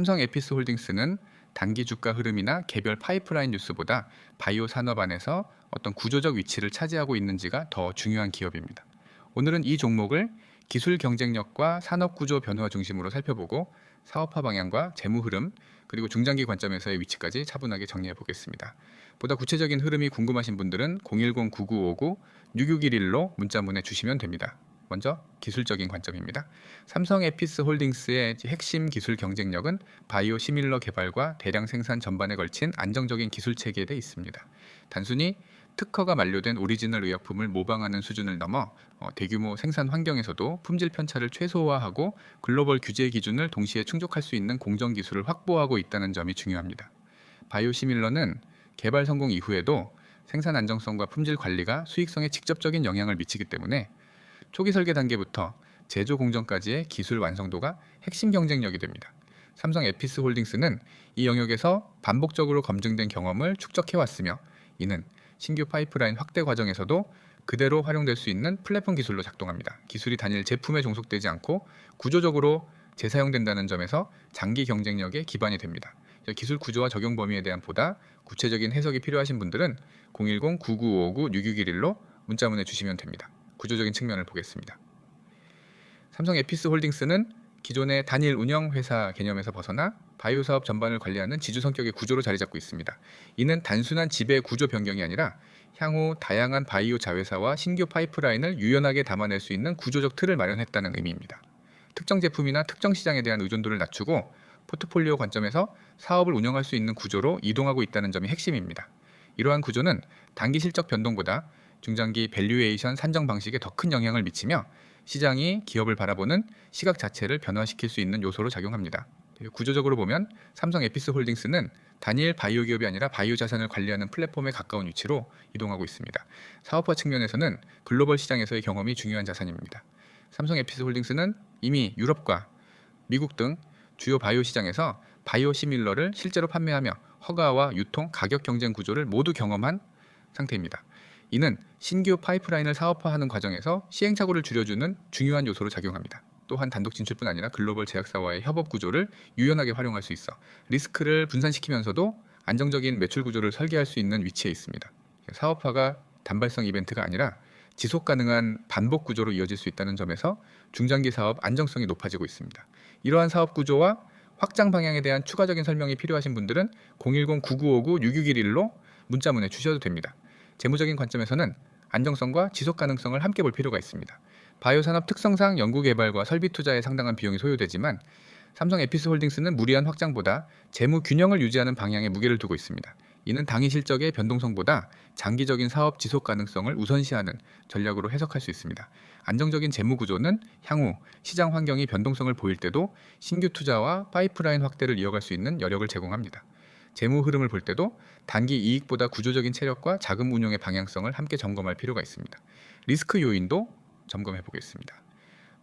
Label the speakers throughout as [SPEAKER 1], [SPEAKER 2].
[SPEAKER 1] 삼성 에피스 홀딩스는 단기 주가 흐름이나 개별 파이프라인 뉴스보다 바이오 산업 안에서 어떤 구조적 위치를 차지하고 있는지가 더 중요한 기업입니다. 오늘은 이 종목을 기술 경쟁력과 산업 구조 변화 중심으로 살펴보고 사업화 방향과 재무 흐름 그리고 중장기 관점에서의 위치까지 차분하게 정리해 보겠습니다. 보다 구체적인 흐름이 궁금하신 분들은 010-9959-6611로 문자 문의 주시면 됩니다. 먼저 기술적인 관점입니다. 삼성 에피스 홀딩스의 핵심 기술 경쟁력은 바이오 시밀러 개발과 대량 생산 전반에 걸친 안정적인 기술 체계에 있습니다. 단순히 특허가 만료된 오리지널 의약품을 모방하는 수준을 넘어 어, 대규모 생산 환경에서도 품질 편차를 최소화하고 글로벌 규제 기준을 동시에 충족할 수 있는 공정 기술을 확보하고 있다는 점이 중요합니다. 바이오시밀러는 개발 성공 이후에도 생산 안정성과 품질 관리가 수익성에 직접적인 영향을 미치기 때문에 초기 설계 단계부터 제조 공정까지의 기술 완성도가 핵심 경쟁력이 됩니다. 삼성 에피스 홀딩스는 이 영역에서 반복적으로 검증된 경험을 축적해 왔으며 이는 신규 파이프라인 확대 과정에서도 그대로 활용될 수 있는 플랫폼 기술로 작동합니다. 기술이 단일 제품에 종속되지 않고 구조적으로 재사용된다는 점에서 장기 경쟁력의 기반이 됩니다. 기술 구조와 적용 범위에 대한 보다 구체적인 해석이 필요하신 분들은 010-9959-6611로 문자 문의 주시면 됩니다. 구조적인 측면을 보겠습니다. 삼성 에피스 홀딩스는 기존의 단일 운영 회사 개념에서 벗어나 바이오 사업 전반을 관리하는 지주 성격의 구조로 자리 잡고 있습니다. 이는 단순한 지배 구조 변경이 아니라 향후 다양한 바이오 자회사와 신규 파이프라인을 유연하게 담아낼 수 있는 구조적 틀을 마련했다는 의미입니다. 특정 제품이나 특정 시장에 대한 의존도를 낮추고 포트폴리오 관점에서 사업을 운영할 수 있는 구조로 이동하고 있다는 점이 핵심입니다. 이러한 구조는 단기 실적 변동보다 중장기 밸류에이션 산정 방식에 더 큰 영향을 미치며 시장이 기업을 바라보는 시각 자체를 변화시킬 수 있는 요소로 작용합니다. 구조적으로 보면 삼성 에피스 홀딩스는 단일 바이오 기업이 아니라 바이오 자산을 관리하는 플랫폼에 가까운 위치로 이동하고 있습니다. 사업화 측면에서는 글로벌 시장에서의 경험이 중요한 자산입니다. 삼성 에피스 홀딩스는 이미 유럽과 미국 등 주요 바이오 시장에서 바이오 시밀러를 실제로 판매하며 허가와 유통, 가격 경쟁 구조를 모두 경험한 상태입니다. 이는 신규 파이프라인을 사업화하는 과정에서 시행착오를 줄여주는 중요한 요소로 작용합니다. 또한 단독 진출뿐 아니라 글로벌 제약사와의 협업 구조를 유연하게 활용할 수 있어 리스크를 분산시키면서도 안정적인 매출 구조를 설계할 수 있는 위치에 있습니다. 사업화가 단발성 이벤트가 아니라 지속 가능한 반복 구조로 이어질 수 있다는 점에서 중장기 사업 안정성이 높아지고 있습니다. 이러한 사업 구조와 확장 방향에 대한 추가적인 설명이 필요하신 분들은 010-9959-6611로 문자문에 주셔도 됩니다. 재무적인 관점에서는 안정성과 지속 가능성을 함께 볼 필요가 있습니다. 바이오 산업 특성상 연구 개발과 설비 투자에 상당한 비용이 소요되지만 삼성 에피스 홀딩스는 무리한 확장보다 재무 균형을 유지하는 방향에 무게를 두고 있습니다. 이는 당위 실적의 변동성보다 장기적인 사업 지속 가능성을 우선시하는 전략으로 해석할 수 있습니다. 안정적인 재무 구조는 향후 시장 환경이 변동성을 보일 때도 신규 투자와 파이프라인 확대를 이어갈 수 있는 여력을 제공합니다. 재무 흐름을 볼 때도 단기 이익보다 구조적인 체력과 자금 운용의 방향성을 함께 점검할 필요가 있습니다. 리스크 요인도 점검해 보겠습니다.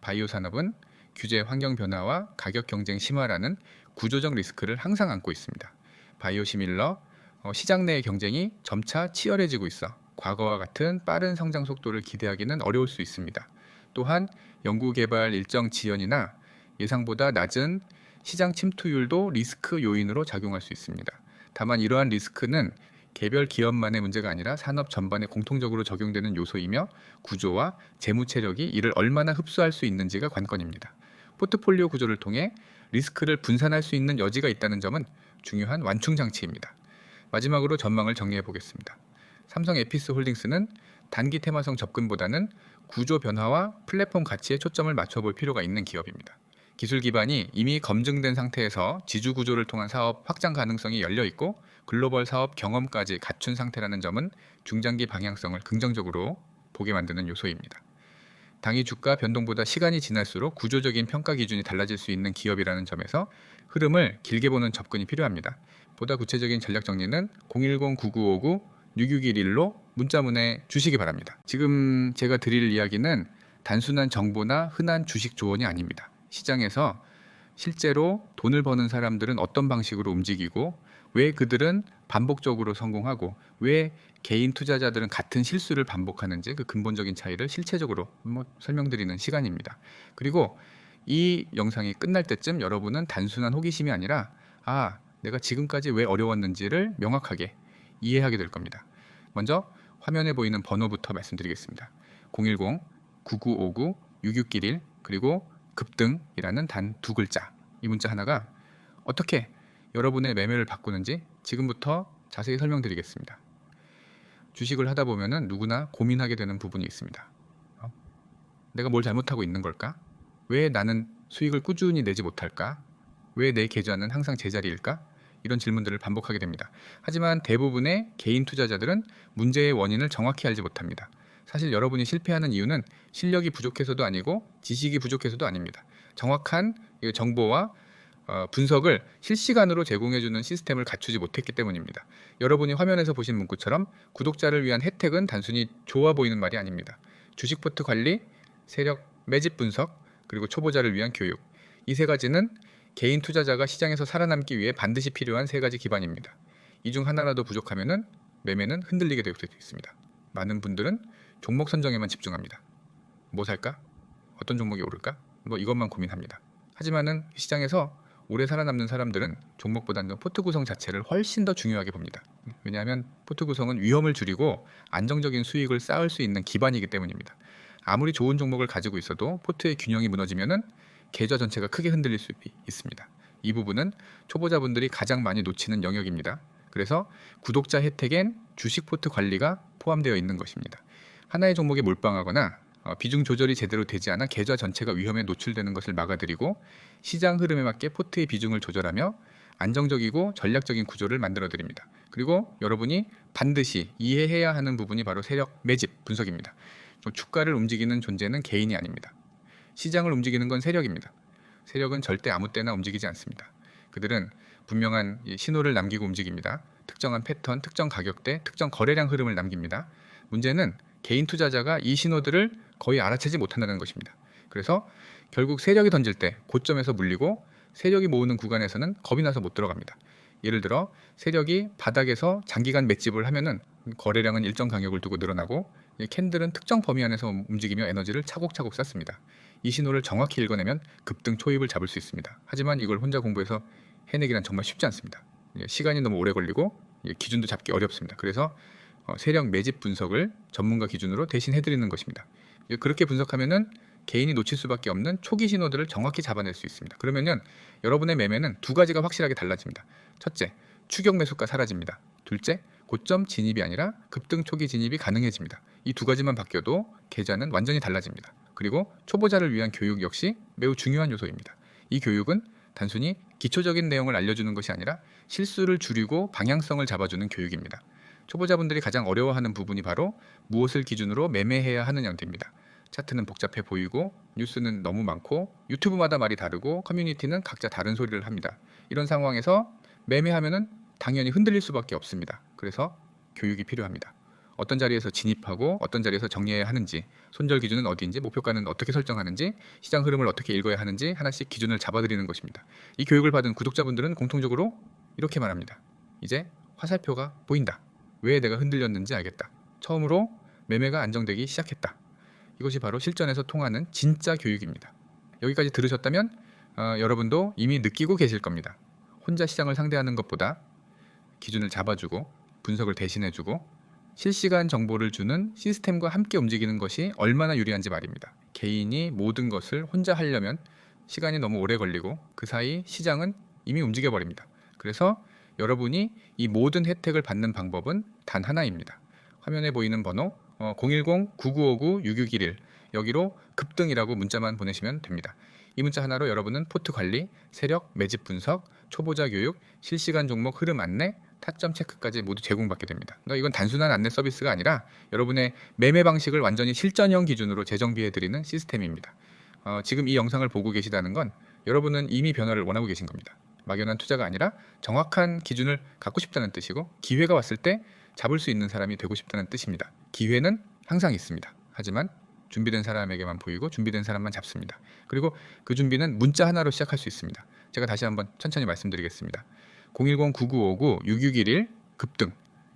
[SPEAKER 1] 바이오 산업은 규제 환경 변화와 가격 경쟁 심화라는 구조적 리스크를 항상 안고 있습니다. 바이오 시밀러 어, 시장 내의 경쟁이 점차 치열해지고 있어 과거와 같은 빠른 성장 속도를 기대하기는 어려울 수 있습니다. 또한 연구 개발 일정 지연이나 예상보다 낮은 시장 침투율도 리스크 요인으로 작용할 수 있습니다. 다만 이러한 리스크는 개별 기업만의 문제가 아니라 산업 전반에 공통적으로 적용되는 요소이며 구조와 재무 체력이 이를 얼마나 흡수할 수 있는지가 관건입니다. 포트폴리오 구조를 통해 리스크를 분산할 수 있는 여지가 있다는 점은 중요한 완충 장치입니다. 마지막으로 전망을 정리해 보겠습니다. 삼성 에피스 홀딩스는 단기 테마성 접근보다는 구조 변화와 플랫폼 가치에 초점을 맞춰볼 필요가 있는 기업입니다. 기술 기반이 이미 검증된 상태에서 지주 구조를 통한 사업 확장 가능성이 열려 있고 글로벌 사업 경험까지 갖춘 상태라는 점은 중장기 방향성을 긍정적으로 보게 만드는 요소입니다. 당위 주가 변동보다 시간이 지날수록 구조적인 평가 기준이 달라질 수 있는 기업이라는 점에서 흐름을 길게 보는 접근이 필요합니다. 보다 구체적인 전략 정리는 010-9959-6611로 문자문에 주시기 바랍니다. 지금 제가 드릴 이야기는 단순한 정보나 흔한 주식 조언이 아닙니다. 시장에서 실제로 돈을 버는 사람들은 어떤 방식으로 움직이고 왜 그들은 반복적으로 성공하고 왜 개인 투자자들은 같은 실수를 반복하는지 그 근본적인 차이를 실체적으로 뭐 설명드리는 시간입니다. 그리고 이 영상이 끝날 때쯤 여러분은 단순한 호기심이 아니라 아, 내가 지금까지 왜 어려웠는지를 명확하게 이해하게 될 겁니다. 먼저 화면에 보이는 번호부터 말씀드리겠습니다. 010-9959-6611 그리고 급등이라는 단 두 글자 이 문자 하나가 어떻게 여러분의 매매를 바꾸는지 지금부터 자세히 설명드리겠습니다. 주식을 하다 보면은 누구나 고민하게 되는 부분이 있습니다. 어? 내가 뭘 잘못하고 있는 걸까? 왜 나는 수익을 꾸준히 내지 못할까? 왜 내 계좌는 항상 제자리일까? 이런 질문들을 반복하게 됩니다. 하지만 대부분의 개인 투자자들은 문제의 원인을 정확히 알지 못합니다. 사실 여러분이 실패하는 이유는 실력이 부족해서도 아니고 지식이 부족해서도 아닙니다. 정확한 이 정보와 어, 분석을 실시간으로 제공해주는 시스템을 갖추지 못했기 때문입니다. 여러분이 화면에서 보신 문구처럼 구독자를 위한 혜택은 단순히 좋아 보이는 말이 아닙니다. 주식 포트 관리, 세력 매집 분석, 그리고 초보자를 위한 교육. 이 세 가지는 개인 투자자가 시장에서 살아남기 위해 반드시 필요한 세 가지 기반입니다. 이 중 하나라도 부족하면은 매매는 흔들리게 될 수도 있습니다. 많은 분들은 종목 선정에만 집중합니다. 뭐 살까? 어떤 종목이 오를까? 뭐 이것만 고민합니다. 하지만은 시장에서 오래 살아남는 사람들은 종목보다는 포트 구성 자체를 훨씬 더 중요하게 봅니다. 왜냐하면 포트 구성은 위험을 줄이고 안정적인 수익을 쌓을 수 있는 기반이기 때문입니다. 아무리 좋은 종목을 가지고 있어도 포트의 균형이 무너지면은 계좌 전체가 크게 흔들릴 수 있습니다. 이 부분은 초보자분들이 가장 많이 놓치는 영역입니다. 그래서 구독자 혜택엔 주식 포트 관리가 포함되어 있는 것입니다. 하나의 종목에 몰빵하거나 어, 비중 조절이 제대로 되지 않아 계좌 전체가 위험에 노출되는 것을 막아드리고 시장 흐름에 맞게 포트의 비중을 조절하며 안정적이고 전략적인 구조를 만들어 드립니다. 그리고 여러분이 반드시 이해해야 하는 부분이 바로 세력 매집 분석입니다. 주가를 움직이는 존재는 개인이 아닙니다. 시장을 움직이는 건 세력입니다. 세력은 절대 아무 때나 움직이지 않습니다. 그들은 분명한 신호를 남기고 움직입니다. 특정한 패턴, 특정 가격대, 특정 거래량 흐름을 남깁니다. 문제는 개인 투자자가 이 신호들을 거의 알아채지 못한다는 것입니다. 그래서 결국 세력이 던질 때 고점에서 물리고 세력이 모으는 구간에서는 겁이 나서 못 들어갑니다. 예를 들어 세력이 바닥에서 장기간 맷집을 하면은 거래량은 일정 간격을 두고 늘어나고 캔들은 특정 범위 안에서 움직이며 에너지를 차곡차곡 쌓습니다. 이 신호를 정확히 읽어내면 급등 초입을 잡을 수 있습니다. 하지만 이걸 혼자 공부해서 해내기란 정말 쉽지 않습니다. 시간이 너무 오래 걸리고 기준도 잡기 어렵습니다. 그래서 어, 세력 매집 분석을 전문가 기준으로 대신 해드리는 것입니다. 그렇게 분석하면은 개인이 놓칠 수밖에 없는 초기 신호들을 정확히 잡아낼 수 있습니다. 그러면은 여러분의 매매는 두 가지가 확실하게 달라집니다. 첫째, 추격 매수가 사라집니다. 둘째, 고점 진입이 아니라 급등 초기 진입이 가능해집니다. 이 두 가지만 바뀌어도 계좌는 완전히 달라집니다. 그리고 초보자를 위한 교육 역시 매우 중요한 요소입니다. 이 교육은 단순히 기초적인 내용을 알려주는 것이 아니라 실수를 줄이고 방향성을 잡아주는 교육입니다. 초보자분들이 가장 어려워하는 부분이 바로 무엇을 기준으로 매매해야 하는 형태입니다. 차트는 복잡해 보이고 뉴스는 너무 많고 유튜브마다 말이 다르고 커뮤니티는 각자 다른 소리를 합니다. 이런 상황에서 매매하면은 당연히 흔들릴 수밖에 없습니다. 그래서 교육이 필요합니다. 어떤 자리에서 진입하고 어떤 자리에서 정리해야 하는지, 손절 기준은 어디인지, 목표가는 어떻게 설정하는지, 시장 흐름을 어떻게 읽어야 하는지 하나씩 기준을 잡아드리는 것입니다. 이 교육을 받은 구독자분들은 공통적으로 이렇게 말합니다. 이제 화살표가 보인다. 왜 내가 흔들렸는지 알겠다. 처음으로 매매가 안정되기 시작했다. 이것이 바로 실전에서 통하는 진짜 교육입니다. 여기까지 들으셨다면 어, 여러분도 이미 느끼고 계실 겁니다. 혼자 시장을 상대하는 것보다 기준을 잡아주고 분석을 대신해주고 실시간 정보를 주는 시스템과 함께 움직이는 것이 얼마나 유리한지 말입니다. 개인이 모든 것을 혼자 하려면 시간이 너무 오래 걸리고 그 사이 시장은 이미 움직여 버립니다. 그래서 여러분이 이 모든 혜택을 받는 방법은 단 하나입니다. 화면에 보이는 번호 어, 010-9959-6611 여기로 급등이라고 문자만 보내시면 됩니다. 이 문자 하나로 여러분은 포트 관리, 세력, 매집 분석, 초보자 교육, 실시간 종목 흐름 안내, 타점 체크까지 모두 제공받게 됩니다. 그러니까 이건 단순한 안내 서비스가 아니라 여러분의 매매 방식을 완전히 실전형 기준으로 재정비해 드리는 시스템입니다. 어, 지금 이 영상을 보고 계시다는 건 여러분은 이미 변화를 원하고 계신 겁니다. 막연한 투자가 아니라 정확한 기준을 갖고 싶다는 뜻이고 기회가 왔을 때 잡을 수 있는 사람이 되고 싶다는 뜻입니다. 기회는 항상 있습니다. 하지만 준비된 사람에게만 보이고 준비된 사람만 잡습니다. 그리고 그 준비는 문자 하나로 시작할 수 있습니다. 제가 다시 한번 천천히 말씀드리겠습니다. 010-9959-6611 급등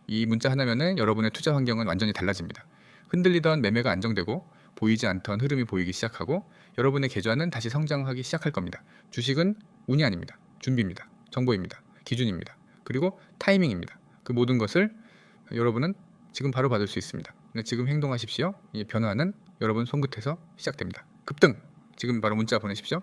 [SPEAKER 1] 이 문자 하나면은 여러분의 투자 환경은 완전히 달라집니다. 흔들리던 매매가 안정되고 보이지 않던 흐름이 보이기 시작하고 여러분의 계좌는 다시 성장하기 시작할 겁니다. 주식은 운이 아닙니다. 준비입니다. 정보입니다. 기준입니다. 그리고 타이밍입니다. 그 모든 것을 여러분은 지금 바로 받을 수 있습니다. 그러니까 지금 행동하십시오. 이 변화는 여러분 손끝에서 시작됩니다. 급등 지금 바로 문자 보내십시오.